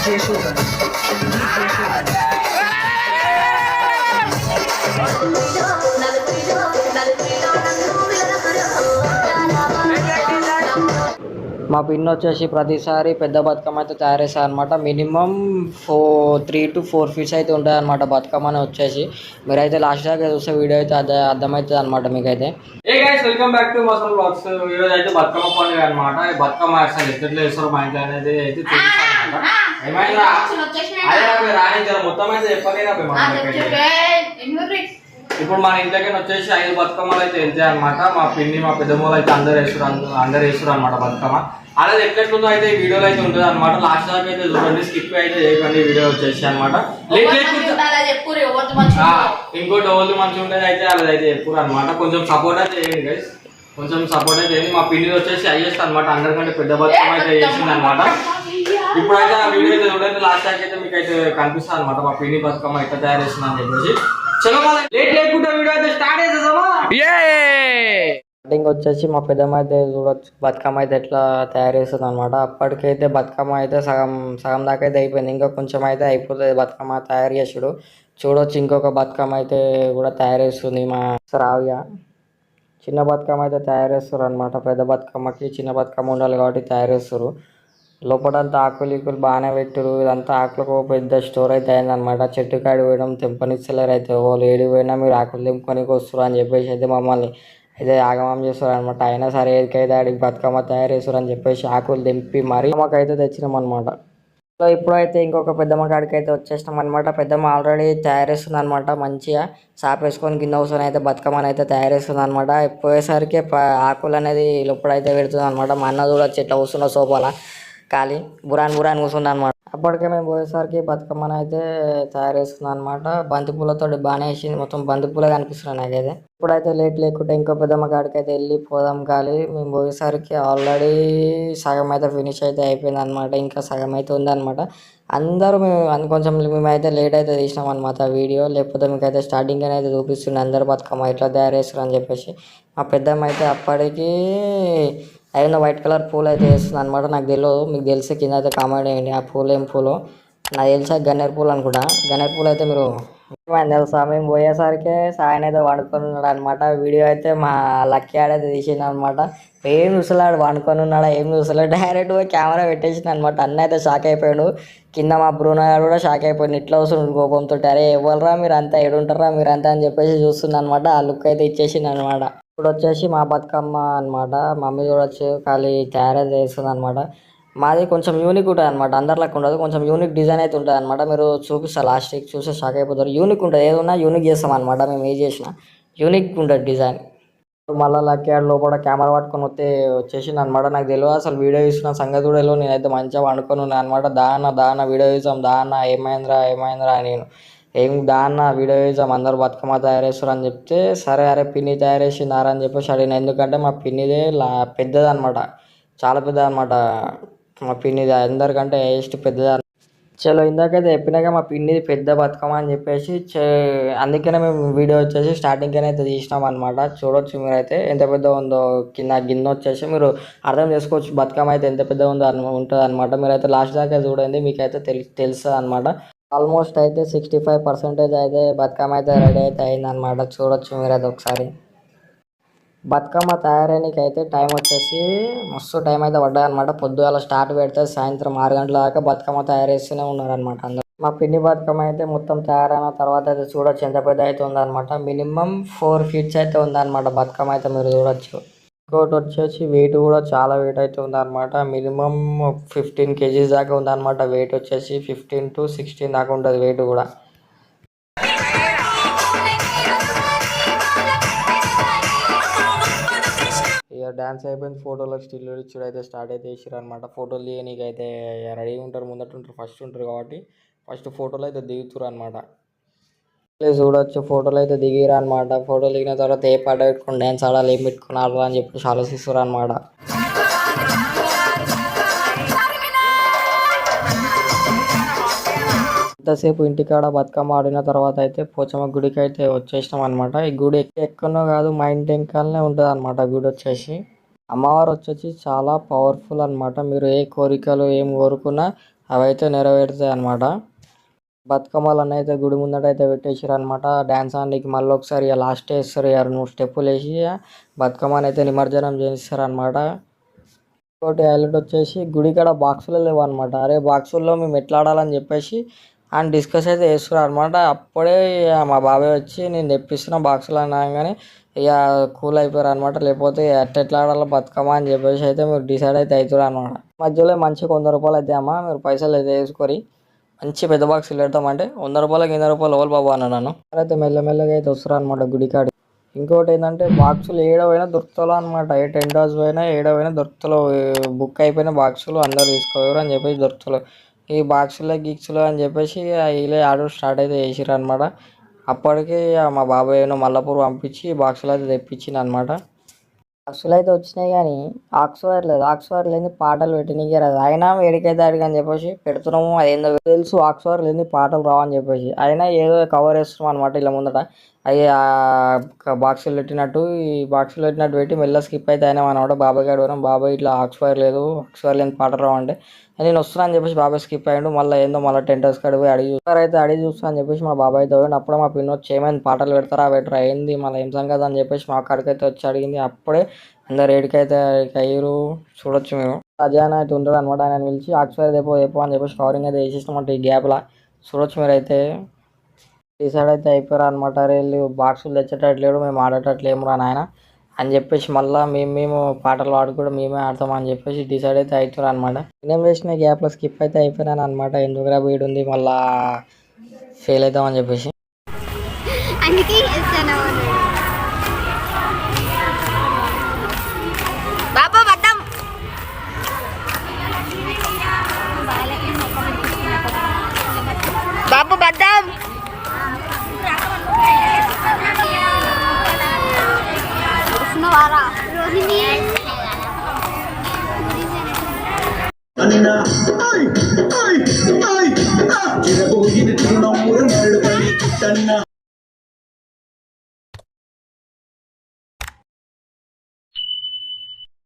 DJ Shogun. DJ Shogun. మా పిన్ వచ్చేసి ప్రతిసారి పెద్ద బతుకమ్మ అయితే తయారు చేస్తారు అనమాట minimum four three to four feets అయితే ఉంటుంది అనమాట బతుకమ్మ అని వచ్చేసి. మీరైతే లాస్ట్ దాకా చూస్తే వీడియో అయితే అదే అర్థమవుతుంది అనమాట మీకైతే. Hey guys welcome back to muscle blogs ఈ రోజు అయితే బతుకమ్మ పండుగ అనమాట బతుకమ్మ అసలు ఎట్లా చేస్తారు మా ఇంట్లో అనేది అయితే చూపిస్తాను రాణించారు మొత్తం అయితే చెప్పలేనా మన. ఇప్పుడు మన ఇంట్లోకి వచ్చేసి ఐదు బతుకమ్మలు అయితే వెళ్తాయి అనమాట మా పిన్ని మా పెద్దమ్మలు అయితే అందరు వేస్తారు అందరు వేస్తారు అనమాట బతుకమ్మ. అలా ఎట్లెట్లుందో అయితే ఈ వీడియోలో అయితే ఉంటుంది అనమాట లాస్ట్ దాకా అయితే చూడండి స్కిప్ అయితే చేయకండి వీడియో వచ్చేసి అనమాట ఇంకోటి ఓల్డ్ మంచిగా ఉండేది అయితే అది అయితే ఎప్పుడు అనమాట కొంచెం సపోర్ట్ అయితే చేయండి గైస్ కొంచెం సపోర్ట్ అయితే చేయండి. మా పిన్ని వచ్చేసి హైయెస్ట్ అనమాట అందరికంటే పెద్ద బతుకమ్మ అయితే చేసింది అనమాట ఇప్పుడైతే ఆ వీడియో అయితే చూడండి లాస్ట్ టైం అయితే మీకు అయితే కనిపిస్తుంది అనమాట మా పిన్ని బతుకమ్మ ఎట్లా తయారు చేస్తుంది అని చెప్పేసి. చలో లేట్ లేకుండా వీడియో అయితే స్టార్ట్ చేసేసామా స్టార్టింగ్ వచ్చేసి మా పెద్దమ్మ అయితే చూడొచ్చు. బతుకమ్మ అయితే ఎట్లా తయారు చేస్తుంది అనమాట అప్పటికైతే బతుకమ్మ అయితే సగం సగం దాకా అయితే అయిపోయింది. ఇంకా కొంచెం అయితే అయిపోతుంది బతుకమ్మ తయారు చేసుడు. చూడొచ్చు ఇంకొక బతుకమ్మ అయితే కూడా తయారు చేస్తుంది మా రావ్య చిన్న బతుకమ్మ అయితే తయారు చేస్తారు అనమాట పెద్ద బతుకమ్మకి చిన్న బతుకమ్మ ఉండాలి కాబట్టి తయారు చేస్తారు. లోపలంతా ఆకులు ఈకులు బాగానే పెట్టారు ఇదంతా ఆకులకు ఒక పెద్ద స్టోర్ అయితే అయిందనమాట చెట్టు కాడి పోయడం తెంపనిస్తలేరు అయితే వాళ్ళు ఏడి పోయినా మీరు ఆకులు తెంపుకొనికి వస్తారు అని చెప్పేసి అయితే మమ్మల్ని అయితే ఆగమం చేస్తారు అనమాట అయినా సరే ఏదికైతే ఆడికి బతుకమ్మ తయారు చేస్తారు అని చెప్పేసి ఆకులు తెంపి మరీ మాకైతే తెచ్చినాం అనమాట సో ఇప్పుడైతే ఇంకొక పెద్దమ్మ కాడికి అయితే వచ్చేసినాం అనమాట పెద్దమ్మ ఆల్రెడీ తయారు అనమాట మంచిగా సాప్ వేసుకొని కింద కూర్చొని అయితే బతుకమ్మని అయితే తయారేస్తుంది అనమాట పోయేసరికి ప- ఆకులు అనేది అయితే పెడుతుంది అనమాట మా అన్న కూడా చెట్ల కూర్చున్న సోపాల ఖాళీ బురాన్ బురాన్ కూర్చుంది అనమాట అప్పటికే మేము పోయేసరికి బతుకమ్మను అయితే తయారు చేస్తుంది అనమాట బంతిపూలతో బాగానే వేసింది. మొత్తం బంతిపూలే కనిపిస్తున్నాయి నాకైతే. ఇప్పుడైతే లేట్ లేకుంటే ఇంకో పెద్దమ్మ కాడికి అయితే వెళ్ళి పోదాం ఖాళీ మేము పోయేసరికి ఆల్రెడీ సగం అయితే ఫినిష్ అయితే అయిపోయింది అనమాట ఇంకా సగం అయితే ఉందన్నమాట అందరూ మేము కొంచెం మేమైతే లేట్ అయితే తీసినాం అనమాట వీడియో. లేకపోతే మీకు అయితే స్టార్టింగ్ అయితే చూపిస్తుండే అందరు బతుకమ్మ ఇట్లా తయారు చేస్తారు అని చెప్పేసి. మా పెద్దమ్మ అయితే అప్పటికి అయిన వైట్ కలర్ పూలు అయితే వేస్తుంది అనమాట నాకు తెలియదు మీకు తెలిసి కింద అయితే కామెంట్ చేయండి. ఆ పూలు ఏం పూలు? నాకు తెలిసా గన్నేరు పూలు అనుకుంటా. గన్నేరు పూలు అయితే మీరు తెలుసా? మేము పోయేసరికి సాయన అయితే వండుకొని ఉన్నాడు అనమాట వీడియో అయితే మా లక్కీ ఆడైతే తీసిండు అనమాట ఏం చూసలేడు వండుకొని ఉన్నాడా ఏం చూసలేడు డైరెక్ట్ పోయి కెమెరా పెట్టేసింది అనమాట అన్న అయితే షాక్ అయిపోయాడు. కింద మా బ్రూనో గారు కూడా షాక్ అయిపోయింది ఇట్లా వస్తుండు కోపంతో. అరే ఎవరురా మీరు అంతా? ఏడుంటారా మీరు అంతా? అని చెప్పేసి చూస్తుంది అనమాట ఆ లుక్ అయితే ఇచ్చేసింది అనమాట ఇప్పుడు వచ్చేసి మా బతుకమ్మ అనమాట మమ్మీ చూడొచ్చు ఖాళీ తయారు చేస్తుంది అనమాట మాది కొంచెం యూనిక్ ఉంటుంది అనమాట అందరిలాగా ఉండదు కొంచెం యూనిక్ డిజైన్ అయితే ఉంటుంది అనమాట మీరు చూపిస్తారు లాస్ట్కి చూస్తే షాక్ అయిపోతారు. యూనిక్ ఉంటుంది ఏదన్నా యూనిక్ చేస్తాం అనమాట మేము ఏం చేసినా యూనిక్ ఉంటుంది డిజైన్ మళ్ళీ లక్కీ ఆడ లోపల కెమెరా పట్టుకొని వస్తే వచ్చేసింది అనమాట నాకు తెలియదు అసలు వీడియో చూసిన సంగతి కూడా తెలియదు నేనైతే మంచిగా వండుకొని ఉన్నాను అనమాట దాన దాన వీడియో చూసాం దాన ఏమైందిరా ఏమైందిరా అని నేను ఏం దాన్న వీడియో చేసాం అందరు బతుకమ్మ తయారు చేస్తారు అని చెప్తే సరే అరే పిన్ని తయారు చేసినారా అని చెప్పేసి అడిగిన. ఎందుకంటే మా పిన్నిదే లా పెద్దదనమాట చాలా పెద్దదనమాట మా పిన్నిది. అందరికంటే ఏస్ట్ పెద్దది చలో ఇందాకైతే చెప్పినాక మా పిన్నిది పెద్ద బతుకమ్మ అని చెప్పేసి చే- అందుకనే మేము వీడియో వచ్చేసి స్టార్టింగ్కైనా అయితే తీసినాం అనమాట చూడొచ్చు మీరైతే ఎంత పెద్ద ఉందో కింద గిన్నె వచ్చేసి మీరు అర్థం చేసుకోవచ్చు బతుకమ్మ అయితే ఎంత పెద్ద ఉందో అన్న ఉంటుంది అనమాట మీరైతే లాస్ట్ దాకా చూడండి మీకైతే తెలి తెలుస్తుంది అనమాట ఆల్మోస్ట్ అయితే సిక్స్టీ ఫైవ్ పర్సెంటేజ్ అయితే బతుకమ్మ అయితే రెడీ అయితే అయిందనమాట చూడొచ్చు అది ఒకసారి. బతుకమ్మ తయారయ్యడానికి అయితే టైం వచ్చేసి మస్తు టైం అయితే పడ్డది పొద్దుగాల స్టార్ట్ పెడితే సాయంత్రం ఆరు గంటల దాకా బతుకమ్మ తయారు చేస్తూనే ఉన్నారనమాట అందరూ. మా పిండి బతుకమ్మ అయితే మొత్తం తయారైన తర్వాత అయితే చూడొచ్చు ఎంత పెద్ద అయితే ఉందన్నమాట. మినిమం ఫోర్ ఫీట్స్ అయితే ఉందన్నమాట బతుకమ్మ అయితే మీరు చూడొచ్చు. ఇంకోటి వచ్చేసి వెయిట్ కూడా చాలా వెయిట్ అయితే ఉందన్నమాట. మినిమం ఫిఫ్టీన్ కేజీస్ దాకా ఉందన్నమాట వెయిట్ వచ్చేసి. ఫిఫ్టీన్ టు సిక్స్టీన్ దాకా ఉంటుంది వెయిట్ కూడా. ఇక డ్యాన్స్ అయిపోయింది ఫోటోలకు స్టిల్ ఇచ్చుడు అయితే స్టార్ట్ అయితే చేసారు అనమాట ఫోటోలు తీయనీకైతే రెడీ ఉంటారు ముందట ఉంటారు ఫస్ట్ ఉంటారు కాబట్టి ఫస్ట్ ఫోటోలు అయితే దిగుతారు అనమాట చూడొచ్చు. ఫోటోలు అయితే దిగిరా అనమాట ఫోటోలు దిగిన తర్వాత ఏ పాట పెట్టుకుని డ్యాన్స్ ఆడాలి ఏం పెట్టుకుని ఆడాలి అని చెప్పేసి ఆలోచిస్తారు అనమాట ఇంతసేపు ఇంటికాడ బతుకమ్మ ఆడిన తర్వాత అయితే పోచమ్మ గుడికి అయితే వచ్చేసినాం అనమాట ఈ గుడి ఎక్కడో కాదు మా ఇంటి వెనకాలనే ఉంటుంది అనమాట గుడి వచ్చేసి. అమ్మవారు వచ్చేసి చాలా పవర్ఫుల్ అన్నమాట. మీరు ఏ కోరికలు ఏం కోరుకున్నా అవైతే నెరవేరుతాయి అన్నమాట బతుకమ్మలను అయితే గుడి ముందట అయితే పెట్టేసారు అనమాట డ్యాన్స్ ఆడడానికి మళ్ళీ ఒకసారి ఇక లాస్ట్ వేస్తారు ఇక నువ్వు స్టెప్పులు వేసి బతుకమ్మని అయితే నిమజ్జనం చేస్తారు అనమాట ఇంకోటి హైలైట్ వచ్చేసి గుడి కాడ బాక్సులు లేవు అనమాట అరే బాక్సుల్లో మేము ఎట్లా ఆడాలని చెప్పేసి ఆయన డిస్కస్ అయితే చేస్తున్నారు అనమాట అప్పుడే ఇక మా బాబాయ్ వచ్చి నేను తెప్పిస్తున్న బాక్సులు అనగానే ఇక కూల్ అయిపోయారు అనమాట లేకపోతే ఎట్ట ఎట్లా ఆడాలో బతుకమ్మ అని చెప్పేసి అయితే మీరు డిసైడ్ అయితే అవుతారు అనమాట మధ్యలో మంచిగా వంద రూపాయలు అయితే అమ్మా మీరు పైసలు అయితే వేసుకొని మంచి పెద్ద బాక్సులు పెడతామంటే వంద రూపాయలకి ఎనభై రూపాయలు ఓల్ బాబు అన్నాను అయితే మెల్లమెల్లగా అయితే వస్తారు అనమాట గుడికాడి ఇంకోటి ఏంటంటే బాక్సులు ఏడవైనా దొరుకుతాలో అనమాట ఏ టెన్ డాస్ పోయినా ఏడవైనా దొరుకుతలో. బుక్ అయిపోయిన బాక్సులు అందరు తీసుకోరు అని చెప్పేసి దొరుకుతలో. ఈ బాక్సులు గిక్స్లో అని చెప్పేసి వీళ్ళే ఆర్డర్ స్టార్ట్ అయితే చేసిరు అనమాట అప్పటికి మా బాబాయ్ మల్లపూర్ పంపించి బాక్సులు అయితే తెప్పించింది అనమాట అసలు అయితే వచ్చినాయి కానీ ఆక్స్ఫైర్ లేదు. ఆక్స్ఫైర్ లేని పాటలు పెట్టినకి రాదు అయినా వేడికైతే అడిగి అని చెప్పేసి పెడుతున్నాము. అదేందో తెలుసు ఆక్స్ఫైర్ లేని పాటలు రావని చెప్పేసి. అయినా ఏదో కవర్ వేస్తున్నాం అనమాట ఇలా ముందట. అవి బాక్సులు పెట్టినట్టు ఈ బాక్సులు పెట్టినట్టు పెట్టి మెల్ల స్కిప్ అయితే అయినా అనమాట బాబాయ్ గారు వరం బాబాయ్ ఇట్లా ఆక్స్ఫైర్ లేదు ఆక్స్ఫైర్ లేని పాటలు అంటే నేను వస్తున్నా అని చెప్పేసి బాబాయ్ స్కిప్ అయ్యాడు. మళ్ళీ ఏందో మళ్ళీ టెంట్ హౌస్ పోయి అడిగి చూస్తారు అయితే అడిగి చూస్తా అని చెప్పేసి మా బాబాయ్ తోడు అప్పుడు మా పిన్ వచ్చి ఏమైంది పాటలు పెడతారా? పెట్టరా ఏంది మళ్ళీ ఏం సంగతి అని చెప్పేసి మా కాడికైతే వచ్చి అడిగింది. అప్పుడే అందరు ఏడికైతే అయ్యారు చూడొచ్చు మేము. అజాన్ అయితే ఉంటాడు అనమాట ఆయన పిలిచి ఆక్స్ఫైర్ దేపో దేపో అని చెప్పేసి కవరింగ్ అయితే వేసేసినామంట ఈ గ్యాప్లా చూడొచ్చు మీరు అయితే డిసైడ్ అయితే అయిపోయారు అనమాట వెళ్ళి బాక్సులు తెచ్చేటట్లేడు మేము ఆడేటట్లేము రా నాయన అని చెప్పేసి మళ్ళీ మేము మేము పాటలు పాడుకోవడం మేమే ఆడతాం అని చెప్పేసి డిసైడ్ అయితే అవుతారు అనమాట నేను చేసిన గ్యాప్లో స్కిప్ అయితే అయిపోయినాను అనమాట ఎందుకురా వీడు ఉంది మళ్ళా ఫెయిల్ అవుతామని చెప్పేసి. అందుకే ¡Ay! ¡Ay!